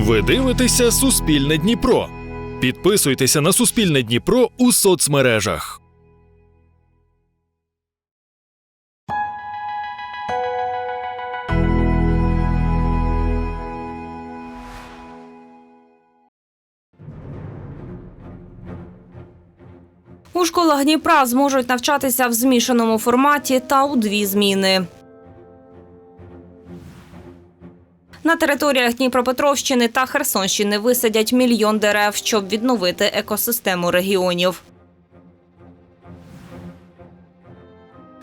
Ви дивитеся Суспільне Дніпро. Підписуйтеся на Суспільне Дніпро у соцмережах. У школах Дніпра зможуть навчатися в змішаному форматі та у дві зміни. На територіях Дніпропетровщини та Херсонщини висадять мільйон дерев, щоб відновити екосистему регіонів.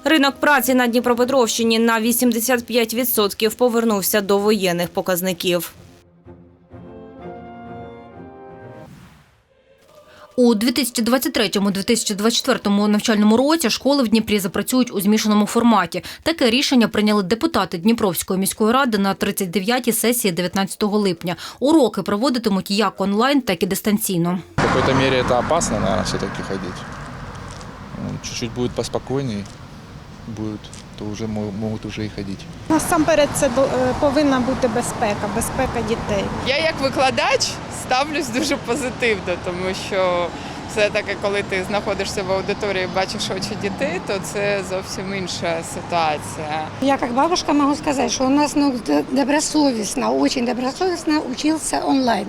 Ринок праці на Дніпропетровщині на 85% повернувся до воєнних показників. У 2023-2024 навчальному році школи в Дніпрі запрацюють у змішаному форматі. Таке рішення прийняли депутати Дніпровської міської ради на 39-й сесії 19 липня. Уроки проводитимуть як онлайн, так і дистанційно. В какой-то мере это опасно, наверное, все-таки ходить. Ну, Чуть-чуть будет поспокойнее будет, то уже мо- могут уже и ходить. Насамперед це до- е, повинна бути безпека, безпека дітей. Я як викладач ставлюсь дуже позитивно, тому що все-таки, коли ти знаходишся в аудиторії, і бачиш очі дітей, то це зовсім інша ситуація. Я как бабушка могу сказать, что у нас ну, д- добросовестно, очень добросовестно учился онлайн,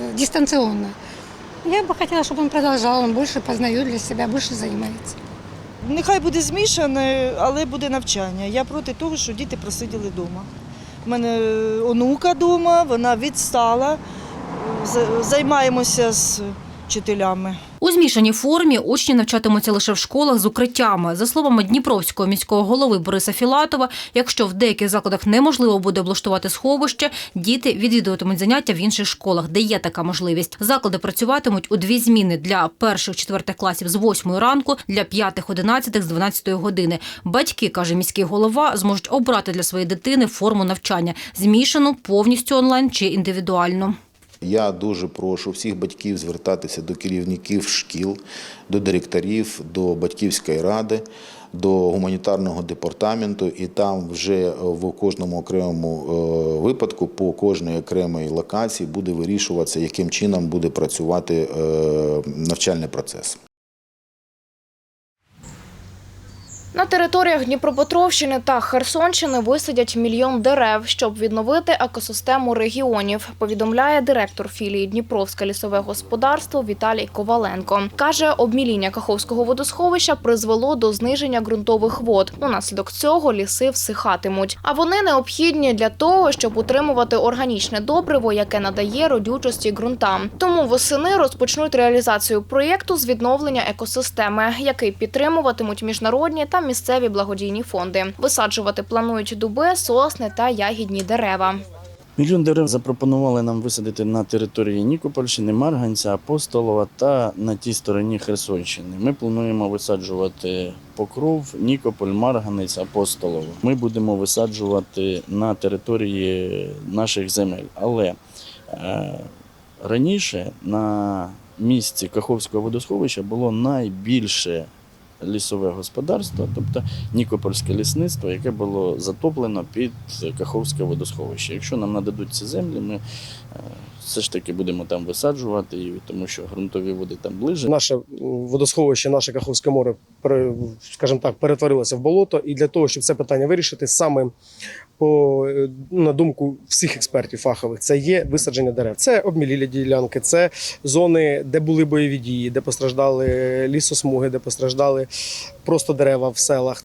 э, дистанционно. Я бы хотела, чтобы он продолжал, он больше познает для себя, больше занимается. Нехай буде змішане, але буде навчання. Я проти того, що діти просиділи вдома. У мене онука вдома, вона відстала. Займаємося з вчителями. Змішаній формі учні навчатимуться лише в школах з укриттями. За словами Дніпровського міського голови Бориса Філатова, якщо в деяких закладах неможливо буде облаштувати сховище, діти відвідуватимуть заняття в інших школах, де є така можливість. Заклади працюватимуть у дві зміни для перших четвертих класів з 8 ранку, для п'ятих одинадцятих з 12 години. Батьки, каже міський голова, зможуть обрати для своєї дитини форму навчання змішану повністю онлайн чи індивідуально. Я дуже прошу всіх батьків звертатися до керівників шкіл, до директорів, до батьківської ради, до гуманітарного департаменту, і там вже в кожному окремому е, випадку по кожній окремій локації буде вирішуватися, яким чином буде працювати е, навчальний процес. На територіях Дніпропетровщини та Херсонщини висадять мільйон дерев, щоб відновити екосистему регіонів. Повідомляє директор філії Дніпровське лісове господарство Віталій Коваленко. каже, обміління Каховського водосховища призвело до зниження ґрунтових вод. Унаслідок цього ліси всихатимуть. А вони необхідні для того, щоб утримувати органічне добриво, яке надає родючості ґрунтам. Тому восени розпочнуть реалізацію проєкту з відновлення екосистеми, який підтримуватимуть міжнародні та місцеві благодійні фонди. Висаджувати планують дуби, сосни та ягідні дерева. Мільйон дерев запропонували нам висадити на території Нікопольщини, Марганця, Апостолова та на тій стороні Херсонщини. Ми плануємо висаджувати Покров, Нікополь, Марганець, Апостолово. Ми будемо висаджувати на території наших земель. Але е, раніше на місці Каховського водосховища було найбільше лісове господарство, тобто Нікопольське лісництво, яке було затоплено під Каховське водосховище. Якщо нам нададуть ці землі, ми е, все ж таки будемо там висаджувати, тому що ґрунтові води там ближче. Наше водосховище, наше Каховське море, скажімо так, перетворилося в болото. І для того, щоб це питання вирішити, саме по е, на думку всіх експертів фахових, це є висадження дерев. Це обмілілі ділянки, це зони, де були бойові дії, де постраждали лісосмуги, де постраждали просто дерева в селах.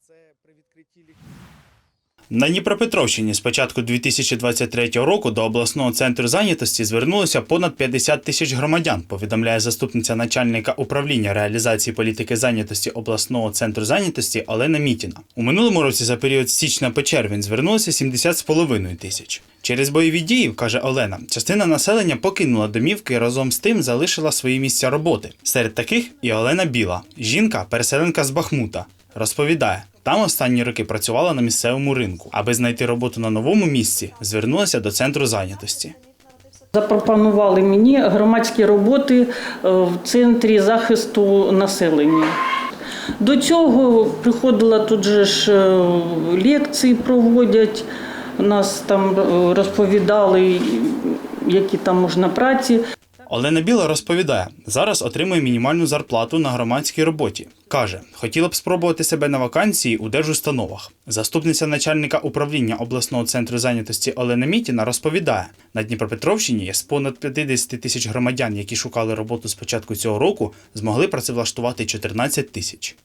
На Дніпропетровщині з початку 2023 року до обласного центру зайнятості звернулося понад 50 тисяч громадян. Повідомляє заступниця начальника управління реалізації політики зайнятості обласного центру зайнятості Олена Мітіна. У минулому році за період січня по червень звернулося 70,5 тисяч. Через бойові дії, каже Олена, частина населення покинула домівки і разом з тим залишила свої місця роботи. Серед таких і Олена Біла, жінка, переселенка з Бахмута. Розповідає, там останні роки працювала на місцевому ринку. Аби знайти роботу на новому місці, звернулася до центру зайнятості. Запропонували мені громадські роботи е, в центрі захисту населення. До цього приходила тут же ж е, лекції проводять, нас там е, розповідали які там можна праці. Олена Біла розповідає, зараз отримує мінімальну зарплату на громадській роботі. Каже, хотіла б спробувати себе на вакансії у держустановах. Заступниця начальника управління обласного центру зайнятості Олена Мітіна розповідає, на Дніпропетровщині є з понад 50 тисяч громадян, які шукали роботу з початку цього року, змогли працевлаштувати 14 тисяч.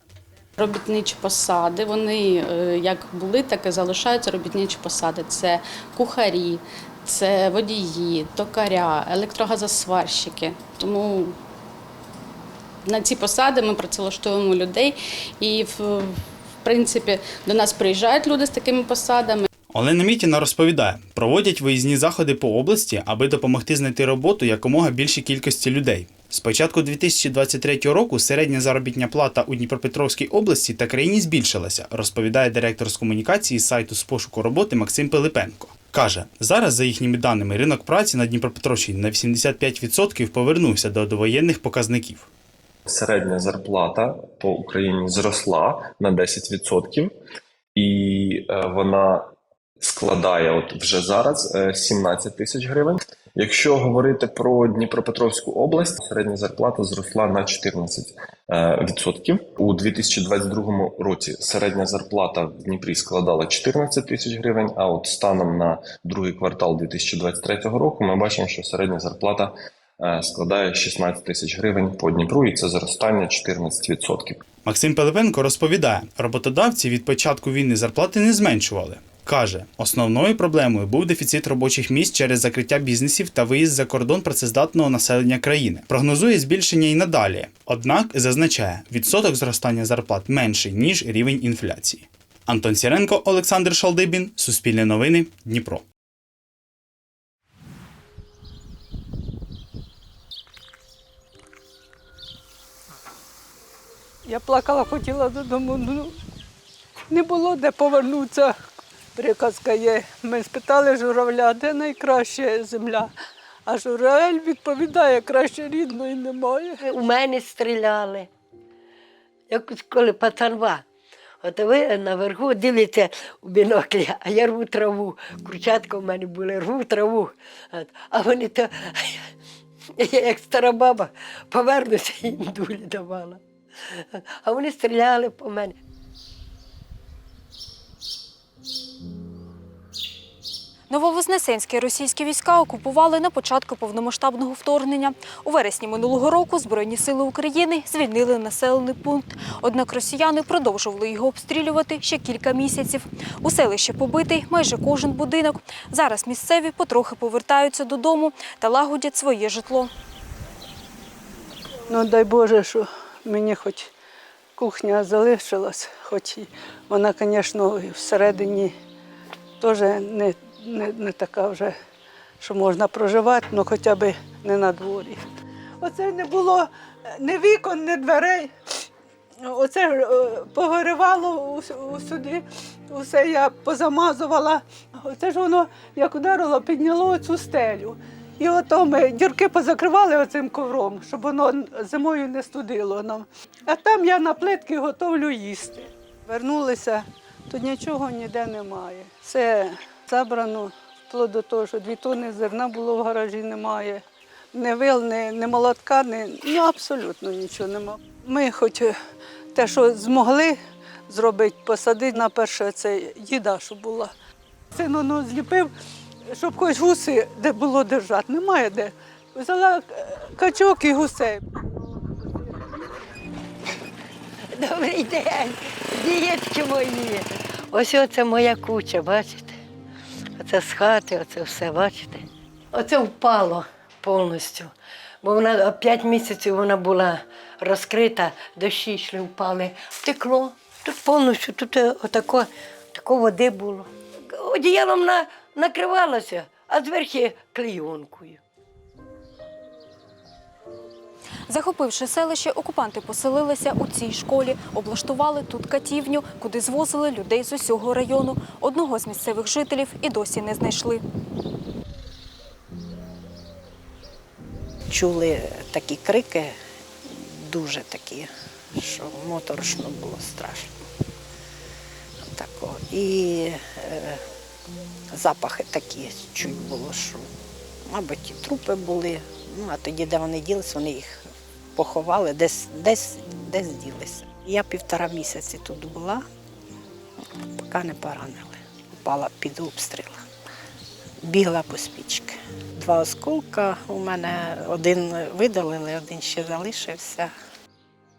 Робітничі посади, вони е, як були, так і залишаються робітничі посади. Це кухарі, це водії, токаря, електрогазосварщики. Тому на ці посади ми працевлаштовуємо людей і в, принципі до нас приїжджають люди з такими посадами. Олена Мітіна розповідає, проводять виїзні заходи по області, аби допомогти знайти роботу якомога більшій кількості людей. З початку 2023 року середня заробітня плата у Дніпропетровській області та країні збільшилася, розповідає директор з комунікації сайту з пошуку роботи Максим Пилипенко. Каже, зараз, за їхніми даними, ринок праці на Дніпропетровщині на 85% повернувся до довоєнних показників. Середня зарплата по Україні зросла на 10%, і е, вона складає от вже зараз е, 17 тисяч гривень. Якщо говорити про Дніпропетровську область, середня зарплата зросла на 14%. е. У 2022 році середня зарплата в Дніпрі складала 14 тисяч гривень, а от станом на другий квартал 2023 року ми бачимо, що середня зарплата е, складає 16 тисяч гривень по Дніпру, і це зростання 14%. Максим Пилипенко розповідає, роботодавці від початку війни зарплати не зменшували. Каже, основною проблемою був дефіцит робочих місць через закриття бізнесів та виїзд за кордон працездатного населення країни. Прогнозує збільшення і надалі. Однак зазначає, відсоток зростання зарплат менший ніж рівень інфляції. Антон Сіренко, Олександр Шалдибін, Суспільне новини, Дніпро. Я плакала, хотіла додому. Ну, не було де повернутися. Приказка є. Ми спитали журавля, де найкраща земля. А журавель відповідає, краще рідної немає. У мене стріляли. Якось коли пацанва. От ви наверху дивитеся у біноклі, а я рву траву. Курчатка в мене були, рву траву. От. А вони то, я як стара баба, повернуся їм дулі давала. А вони стріляли по мене. Нововознесенські російські війська окупували на початку повномасштабного вторгнення. У вересні минулого року Збройні сили України звільнили населений пункт. Однак росіяни продовжували його обстрілювати ще кілька місяців. У селищі побитий майже кожен будинок. Зараз місцеві потрохи повертаються додому та лагодять своє житло. Ну, дай Боже, що мені хоч кухня залишилась, хоч вона, звісно, всередині теж не, не, не така вже, що можна проживати, ну хоча б не на дворі. Оце не було ні вікон, ні дверей. Оце е, повиривало ус- усюди, усе я позамазувала. Оце ж воно, як ударило, підняло цю стелю. І ото ми дірки позакривали оцим ковром, щоб воно зимою не студило нам. А там я на плитки готовлю їсти. Вернулися, тут нічого ніде немає. Все забрано, вплоть до того, що дві тонни зерна було в гаражі, немає. Ні вил, ні, ні молотка, ні, ну абсолютно нічого немає. Ми хоч е, те, що змогли зробити, посадити на перше це їда, що була. Син воно зліпив, щоб хоч гуси де було держати. Немає де. Взяла е, качок і гусей. Добрий день, дітки мої. Ось оце моя куча, бачите? Оце з хати, оце все, бачите? Оце впало повністю. Бо вона п'ять місяців вона була розкрита, дощі йшли, впали. втекло. Тут повністю, тут е, отако, тако води було. Одіялом на, накривалося, а зверху клейонкою. Захопивши селище, окупанти поселилися у цій школі, облаштували тут катівню, куди звозили людей з усього району. Одного з місцевих жителів і досі не знайшли. Чули такі крики, дуже такі, що моторошно було страшно. Тако. І е, запахи такі чуть було, що мабуть, і трупи були. Ну, а тоді, де вони ділись, вони їх поховали, десь, десь, десь ділися. Я півтора місяці тут була, поки не поранили. Упала під обстріл. Бігла по спічки. Два осколка у мене один видалили, один ще залишився.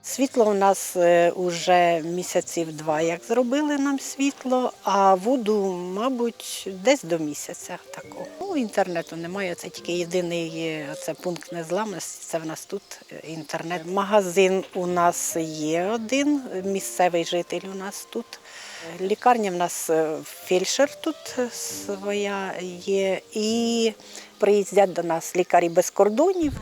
Світло у нас вже місяців два, як зробили нам світло, а воду, мабуть, десь до місяця такого. Ну, інтернету немає, це тільки єдиний е, це пункт незламності. Це в нас тут е, інтернет. Магазин у нас є один, місцевий житель у нас тут. Лікарня в нас е, фельдшер тут е, своя є, і приїздять до нас лікарі без кордонів.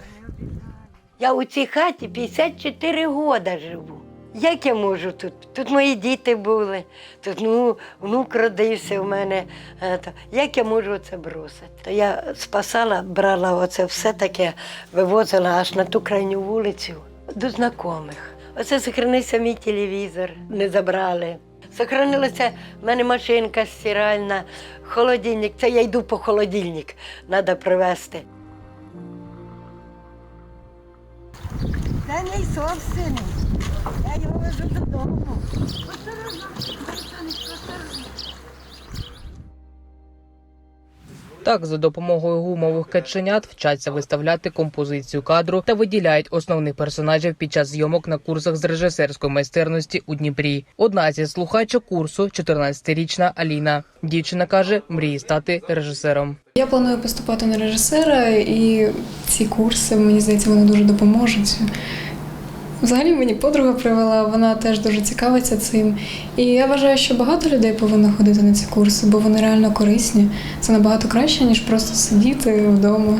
Я у цій хаті 54 роки живу. Як я можу тут? Тут мої діти були, тут ну, внук родився в мене. Е, Як я можу це бросити? То я спасала, брала оце все таке, вивозила аж на ту крайню вулицю до знайомих. Оце сохранився мій телевізор, не забрали. Сохранилася в мене машинка стиральна, холодильник. Це я йду по холодильник, треба привезти. Це мій собственний. Я його везу додому. Так, за допомогою гумових каченят вчаться виставляти композицію кадру та виділяють основних персонажів під час зйомок на курсах з режисерської майстерності у Дніпрі. Одна зі слухачок курсу 14-річна Аліна. Дівчина каже, мріє стати режисером. Я планую поступати на режисера, і ці курси, мені здається, вони дуже допоможуть. Взагалі мені подруга привела, вона теж дуже цікавиться цим. І я вважаю, що багато людей повинно ходити на ці курси, бо вони реально корисні. Це набагато краще, ніж просто сидіти вдома.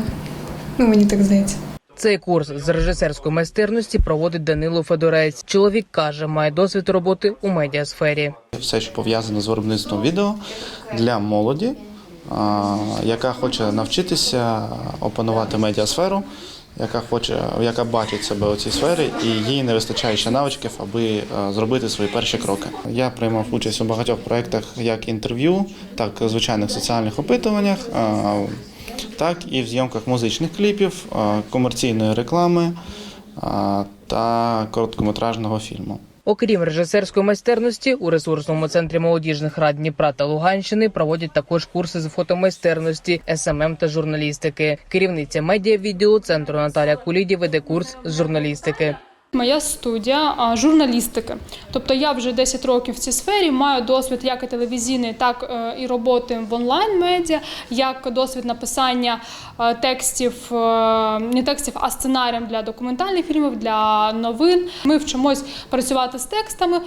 Ну, мені так здається. Цей курс з режисерської майстерності проводить Данило Федорець. Чоловік каже, має досвід роботи у медіасфері. все, що пов'язане з виробництвом відео для молоді, яка хоче навчитися опанувати медіасферу, яка хоче, яка бачить себе у цій сфері, і їй не вистачає ще навичків, аби е, зробити свої перші кроки. Я приймав участь у багатьох проєктах як інтерв'ю, так і звичайних соціальних опитуваннях, так і в зйомках музичних кліпів, комерційної реклами та короткометражного фільму. Окрім режисерської майстерності, у ресурсному центрі молодіжних рад Дніпра та Луганщини проводять також курси з фотомайстерності, СММ та журналістики. Керівниця медіа-відділу центру Наталя Куліді веде курс з журналістики. Моя студія журналістики. Тобто я вже 10 років в цій сфері маю досвід як і телевізійний, так е, і роботи в онлайн медіа, як досвід написання е, текстів, е, не текстів, а сценарієм для документальних фільмів, для новин. Ми вчимось працювати з текстами.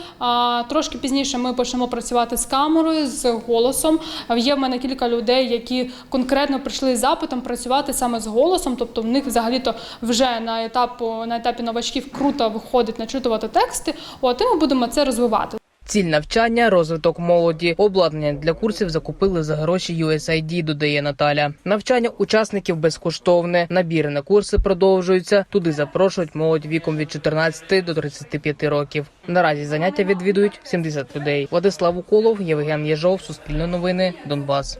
Трошки пізніше ми почнемо працювати з камерою, з голосом. Є в мене кілька людей, які конкретно прийшли з запитом працювати саме з голосом. Тобто в них взагалі-то вже на етапу на етапі новачків круто виходить начитувати тексти. От і ми будемо це розвивати. Ціль навчання, розвиток молоді, обладнання для курсів закупили за гроші USAID, додає Наталя. Навчання учасників безкоштовне. Набіри на курси продовжуються. Туди запрошують молодь віком від 14 до 35 років. Наразі заняття відвідують 70 людей. Владислав Уколов, Євген Єжов, Суспільне новини, Донбас.